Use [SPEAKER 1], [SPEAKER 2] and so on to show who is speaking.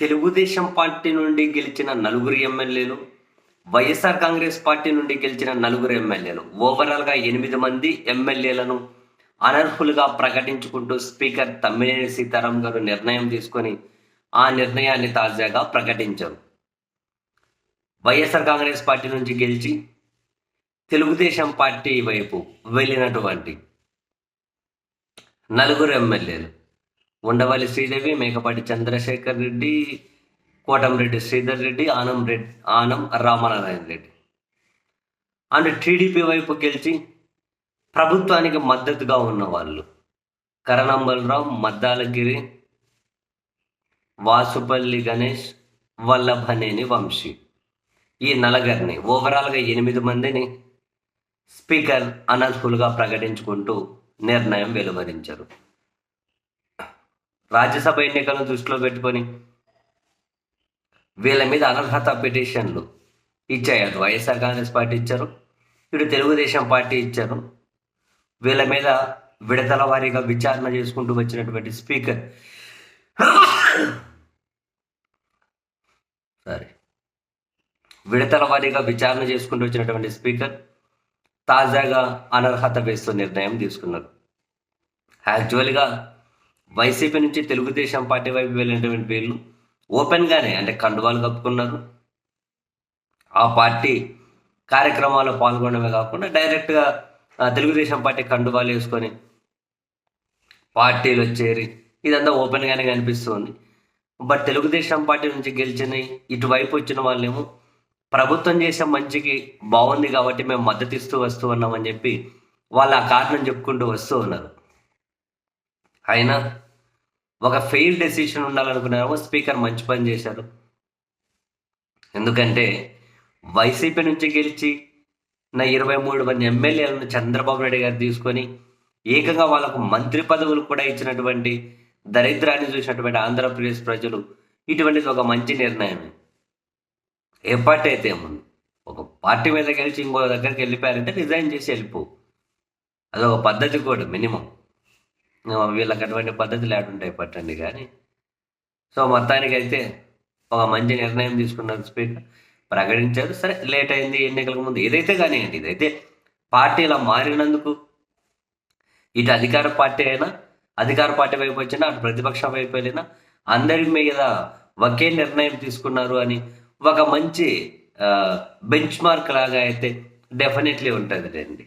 [SPEAKER 1] Telugu Desam party నుండి గెలిచిన నలుగురు ఎమ్మెల్యేలు వైఎస్ఆర్ కాంగ్రెస్ పార్టీ నుండి గెలిచిన నలుగురు ఎమ్మెల్యేలు. ఓవరాల్గా ఎనిమిది మంది ఎమ్మెల్యేలను అనర్హులుగా ప్రకటించుకుంటూ స్పీకర్ తమ్మినేని సీతారాం గారు నిర్ణయం తీసుకొని ఆ నిర్ణయాన్ని తాజాగా ప్రకటించారు. వైఎస్ఆర్ కాంగ్రెస్ పార్టీ నుంచి గెలిచి తెలుగుదేశం పార్టీ వైపు వెళ్ళినటువంటి నలుగురు ఎమ్మెల్యేలు. ఉండవల్లి శ్రీదేవి మేకపాటి చంద్రశేఖర్ రెడ్డి కోటంరెడ్డి శ్రీధర్ రెడ్డి ఆనం రెడ్డి ఆనం రామనారాయణ రెడ్డి. అండ్ టీడీపీ వైపు గెలిచి ప్రభుత్వానికి మద్దతుగా ఉన్న వాళ్ళు కరణంబలరావు మద్దాలగిరి వాసుపల్లి గణేష్ వల్లభనేని వంశీ. ఈ నలగరిని ఓవరాల్గా ఎనిమిది మందిని స్పీకర్ అనర్హులుగా ప్రకటించుకుంటూ నిర్ణయం వెలువరించారు. రాజ్యసభ ఎన్నికలను దృష్టిలో పెట్టుకొని వీళ్ళ మీద అనర్హత పిటిషన్లు ఇచ్చారు వైఎస్ఆర్ కాంగ్రెస్ పార్టీ ఇచ్చారు ఇటు తెలుగుదేశం పార్టీ ఇచ్చారు. వీళ్ళ మీద విడతల వారీగా విచారణ చేసుకుంటూ వచ్చినటువంటి స్పీకర్ సారీ విడతల వారీగా విచారణ చేసుకుంటూ వచ్చినటువంటి స్పీకర్ తాజాగా అనర్హత వేస్తూ నిర్ణయం తీసుకున్నారు. యాక్చువల్గా వైసీపీ నుంచి తెలుగుదేశం పార్టీ వైపు వెళ్ళినటువంటి వీళ్ళు ఓపెన్గానే అంటే కండువాలు కప్పుకున్నారు. ఆ పార్టీ కార్యక్రమాల్లో పాల్గొనడమే కాకుండా డైరెక్ట్గా తెలుగుదేశం పార్టీ కండువాలు వేసుకొని పార్టీలో చేరి ఇదంతా ఓపెన్గానే కనిపిస్తుంది. బట్ తెలుగుదేశం పార్టీ నుంచి గెలిచిన ఇటువైపు వచ్చిన వాళ్ళేమో ప్రభుత్వం చేసే మంచికి బాగుంది కాబట్టి మేము మద్దతు ఇస్తూ వస్తూ ఉన్నామని చెప్పి వాళ్ళు ఆ కారణం చెప్పుకుంటూ వస్తూ ఉన్నారు. అయినా ఒక ఫెయిల్ డెసిషన్ ఉండాలనుకున్నారేమో స్పీకర్ మంచి పని చేశారు. ఎందుకంటే వైసీపీ నుంచి గెలిచి నా ఇరవై మూడు మంది ఎమ్మెల్యేలను చంద్రబాబు నాయుడు గారు తీసుకొని ఏకంగా వాళ్ళకు మంత్రి పదవులు కూడా ఇచ్చినటువంటి దరిద్రాన్ని చూసినటువంటి ఆంధ్రప్రదేశ్ ప్రజలు ఇటువంటిది ఒక మంచి నిర్ణయం. ఏ పార్టీ అయితే ఏముంది ఒక పార్టీ మీద గెలిచి ఇంకో దగ్గరికి వెళ్ళిపోయారంటే రిజైన్ చేసి వెళ్ళిపో. అదొక పద్ధతి కూడా మినిమం వీళ్ళకి అటువంటి పద్ధతులు ఏడుంటాయి పట్టండి కానీ. సో మొత్తానికైతే ఒక మంచి నిర్ణయం తీసుకున్నారు స్పీకర్. ప్రకటించారు. సరే లేట్ అయింది ఎన్నికలకు ముందు. ఏదైతే కానివ్వండి ఇదైతే పార్టీ ఇలా మారినందుకు ఇటు అధికార పార్టీ అయినా అధికార పార్టీ వైపు వచ్చినా అటు ప్రతిపక్షం వైపు వెళ్ళినా అందరి మీద ఒకే నిర్ణయం తీసుకున్నారు అని ఒక మంచి బెంచ్ మార్క్ లాగా అయితే డెఫినెట్లీ ఉంటుంది అండి